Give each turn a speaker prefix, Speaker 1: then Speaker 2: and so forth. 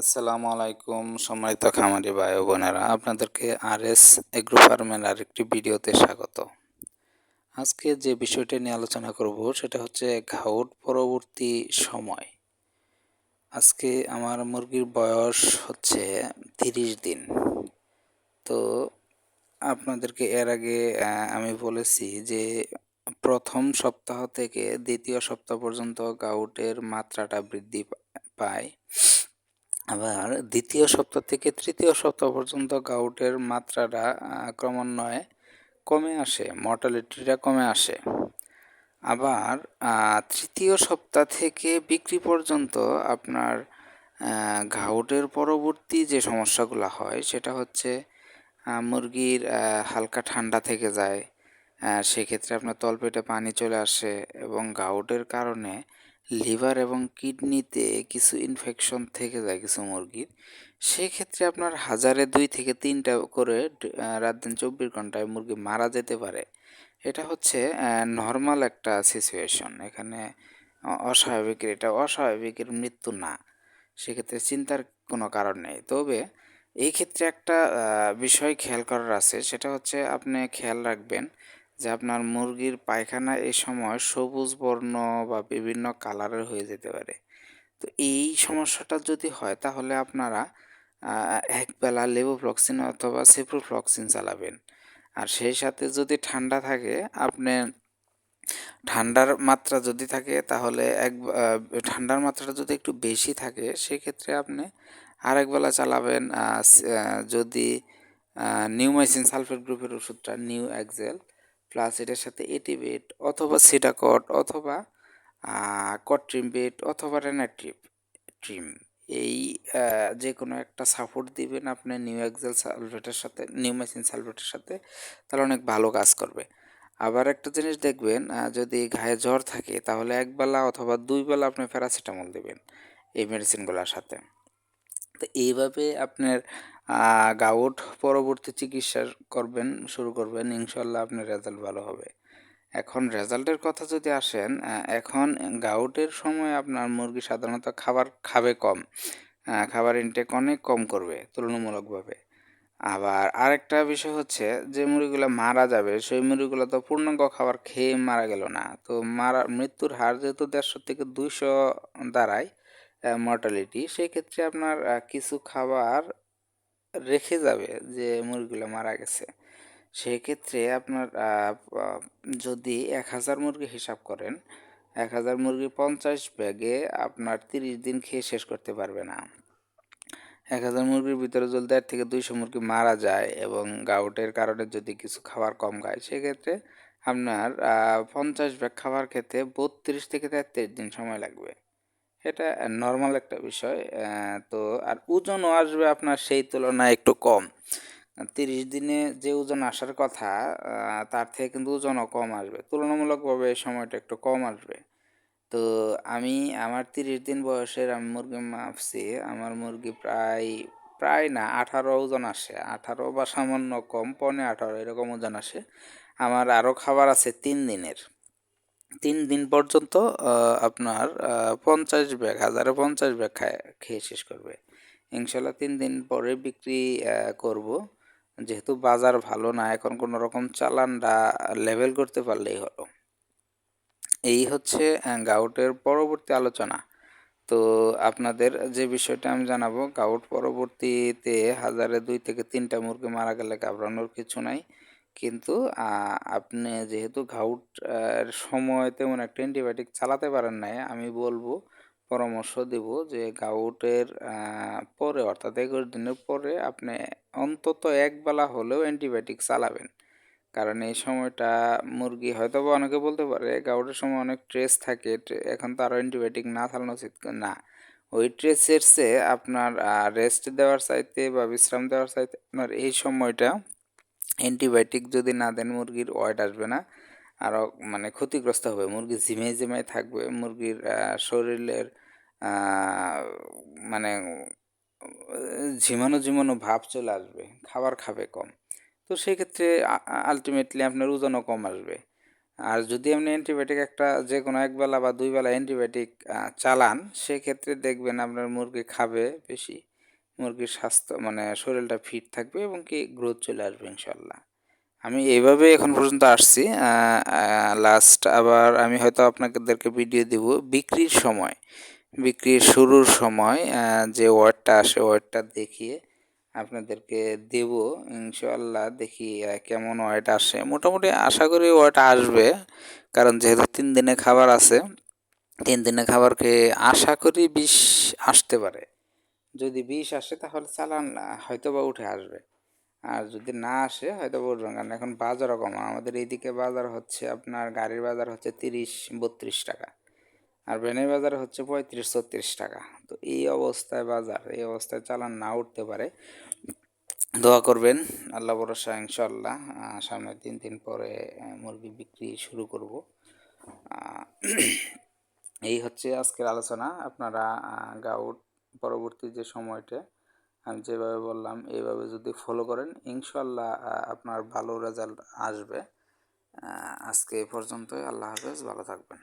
Speaker 1: আসসালামু আলাইকুম, সম্মানিত খামারি ভাই বোনেরা। আপনাদেরকে আর এস এগ্রো ফার্মের আরেকটি ভিডিওতে স্বাগত। আজকে যে বিষয়টি নিয়ে আলোচনা করব, সেটা হচ্ছে ঘাউট পরবর্তী সময়। আজকে আমার মুরগির বয়স হচ্ছে তিরিশ দিন। তো আপনাদেরকে এর আগে আমি বলেছি যে প্রথম সপ্তাহ থেকে দ্বিতীয় সপ্তাহ পর্যন্ত গাউটের মাত্রাটা বৃদ্ধি পায়। আবার দ্বিতীয় সপ্তাহ থেকে তৃতীয় সপ্তাহ পর্যন্ত গাউটের মাত্রাটা ক্রমান্বয়ে কমে আসে মর্টালিটিটা কমে আসে। আবার তৃতীয় সপ্তাহ থেকে বিক্রি পর্যন্ত আপনার ঘাউটের পরবর্তী যে সমস্যাগুলো হয়, সেটা হচ্ছে মুরগির হালকা ঠান্ডা থেকে যায় সেক্ষেত্রে আপনার তলপেটে পানি চলে আসে এবং গাউটের কারণে লিভার এবং কিডনিতে কিছু ইনফেকশন থেকে যায় কিছু মুরগির, সেক্ষেত্রে আপনার হাজারে দুই থেকে তিনটা করে রাত দিন চব্বিশ ঘন্টায় মুরগি মারা যেতে পারে। এটা হচ্ছে নর্মাল একটা সিচুয়েশন এখানে অস্বাভাবিকের, এটা অস্বাভাবিকের মৃত্যু না। সেক্ষেত্রে চিন্তার কোনো কারণ নেই। তবে এই ক্ষেত্রে একটা বিষয় খেয়াল করার আছে। সেটা হচ্ছে আপনি খেয়াল রাখবেন যে আপনার মুরগির পায়খানা এই সময় সবুজ বর্ণ বা বিভিন্ন কালারের হয়ে যেতে পারে। তো এই সমস্যাটা যদি হয় তাহলে আপনারা একবেলা লেবোফ্লক্সিন অথবা সিপ্রোফ্লক্সিন চালাবেন। আর সেই সাথে যদি ঠান্ডা থাকে, আপনি ঠান্ডার মাত্রা যদি থাকে তাহলে এক ঠান্ডার মাত্রাটা যদি একটু বেশি থাকে, সেক্ষেত্রে আপনি আরেক বেলা চালাবেন যদি নিউমাইসিন সালফেট গ্রুপের ওষুধটা নিউ এক্সেল প্লাস এটার সাথে এটিবেট অথবা সিডাকট অথবা কট্রিমবেট অথবা রেনাট্রিপ ট্রিম এই যে কোনো একটা সাপোর্ট দিবেন আপনি নিউ এক্সেল সালফেটের সাথে নিউমাইসিন সালফেটের সাথে, তাহলে অনেক ভালো কাজ করবে। আবার একটা জিনিস দেখবেন যদি গায়ে জ্বর থাকে, তাহলে একবেলা অথবা দুই বেলা আপনি প্যারাসিটামল দেবেন, এই মেডিসিনগুলোর সাথে। তো এইভাবে আপনার গাউট পরবর্তী চিকিৎসা করবেন, শুরু করবেন, ইনশাল্লাহ আপনার রেজাল্ট ভালো হবে। এখন রেজাল্টের কথা যদি আসেন এখন গাউটের সময় আপনার মুরগি সাধারণত খাবার খাবে কম খাবার ইনটেক অনেক কম করবে তুলনামূলকভাবে। আবার আরেকটা বিষয় হচ্ছে যে মুরগিগুলো মারা যাবে, সেই মুরগিগুলো তো পূর্ণাঙ্গ খাবার খেয়ে মারা গেল না। তো মারা, মৃত্যুর হার যেহেতু দেড়শো থেকে দুইশো দাঁড়ায় মর্টালিটি সেই ক্ষেত্রে আপনার কিছু খাবার রেখে যাবে যে মুরগিগুলো মারা গেছে। সেক্ষেত্রে আপনার যদি এক হাজার মুরগি হিসাব করেন, এক হাজার মুরগি পঞ্চাশ ব্যাগে আপনার তিরিশ দিন খেয়ে শেষ করতে পারবে না। এক হাজার মুরগির ভিতরে যদি দেড় থেকে দুইশো মুরগি মারা যায় এবং গাউটের কারণে যদি কিছু খাবার কম খায়, সেক্ষেত্রে আপনার পঞ্চাশ ব্যাগ খাবার খেতে বত্রিশ থেকে তেত্রিশ দিন সময় লাগবে। এটা নর্মাল একটা বিষয় তো আর ওজনও আসবে আপনার সেই তুলনায় একটু কম। তিরিশ দিনে যে ওজন আসার কথা তার থেকে কিন্তু ওজনও কম আসবে। তুলনামূলকভাবে সময়টা একটু কম আসবে। তো আমি আমার তিরিশ দিন বয়সের আমি মুরগি মাপছি, আমার মুরগি প্রায় প্রায় না, আঠারো ওজন আসে। আঠারো বা সামান্য কম, পনে আঠারো এরকম ওজন আসে। আমার আরও খাবার আছে তিন দিনের। তিন দিন পর্যন্ত আপনার পঞ্চাশ ব্যাগ, হাজারে পঞ্চাশ ব্যাগ খায়, খেয়ে শেষ করবে। ইনশাল্লাহ তিন দিন পরে বিক্রি করব। যেহেতু বাজার ভালো না, এখন কোনো রকম চালানটা লেভেল করতে পারলেই হলো। এই হচ্ছে গাউটের পরবর্তী আলোচনা। তো আপনাদের যে বিষয়টা আমি জানাব, গাউট পরবর্তীতে হাজারে দুই থেকে তিনটা মুরগি মারা গেলে ঘাবড়ানোর কিছু নাই। কিন্তু আপনি যেহেতু ঘাউট সময় তেমন একটা অ্যান্টিবায়োটিক চালাতে পারেন নাই, আমি বলব, পরামর্শ দেব যে গাউটের পরে, অর্থাৎ একুশ দিনের পরে আপনি অন্তত এক বেলা হলেও অ্যান্টিবায়োটিক চালাবেন। কারণ এই সময়টা মুরগি হয়তো বা অনেকে বলতে পারে গাউটের সময় অনেক ট্রেস থাকে এখন তো আরও অ্যান্টিবায়োটিক না চালানো উচিত, না। ওই ট্রেসের চেয়ে আপনার রেস্ট দেওয়ার চাইতে বা বিশ্রাম দেওয়ার চাইতে আপনার এই সময়টা অ্যান্টিবায়োটিক যদি না দেন মুরগির ওয়েট আসবে না আরও মানে ক্ষতিগ্রস্ত হবে। মুরগি ঝিমে ঝিমে থাকবে, মুরগির শরীরের মানে ঝিমানো ঝিমানো ভাব চলে আসবে, খাবার খাবে কম। তো সেই ক্ষেত্রে আলটিমেটলি আপনার ওজনও কম আসবে। আর যদি আপনি অ্যান্টিবায়োটিক একটা যে কোনো একবেলা বা দুই বেলা অ্যান্টিবায়োটিক চালান, সেক্ষেত্রে দেখবেন আপনার মুরগি খাবে বেশি। মুরগির স্বাস্থ্য মানে শরীরটা ফিট থাকবে এবং কি গ্রোথ চলে আসবে ইনশাল্লাহ। আমি এইভাবে এখন পর্যন্ত আসছি লাস্ট আবার আমি হয়তো আপনাদেরকে ভিডিও দিব। বিক্রির সময়, বিক্রির শুরুর সময় যে ওয়ার্ডটা আসে ওয়ার্ডটা দেখিয়ে আপনাদেরকে দেব, ইনশাল্লাহ দেখি কেমন ওয়ার্ড আসে। মোটামুটি আশা করি ওয়ার্ড আসবে, কারণ যেহেতু তিন দিনে খাবার আছে, তিন দিনে খাবার খেয়ে আশা করি বিষ আসতে পারে। যদি বিষ আসে তাহলে চালান হয়তো বা উঠে আসবে। আর যদি না আসে, হয়তো বলবেন কারণ এখন বাজারও কম। আমাদের এইদিকে বাজার হচ্ছে আপনার, গাড়ির বাজার হচ্ছে তিরিশ, বত্রিশ টাকা। আর ভ্যানের বাজার হচ্ছে পঁয়ত্রিশ, ছত্রিশ টাকা। তো এই অবস্থায় বাজার, এই অবস্থায় চালান না উঠতে পারে। দোয়া করবেন, আল্লাহ ভরসা ইনশাল্লাহ সামনের তিন দিন পরে মুরগি বিক্রি শুরু করব। এই হচ্ছে আজকের আলোচনা। আপনারা গাউট পরবর্তী যে সময়টা, আমি যেভাবে বললাম, এইভাবে যদি ফলো করেন ইনশাল্লাহ আপনার ভালো রেজাল্ট আসবে। আজকে এ পর্যন্তই, আল্লাহ হাফেজ, ভালো থাকবেন।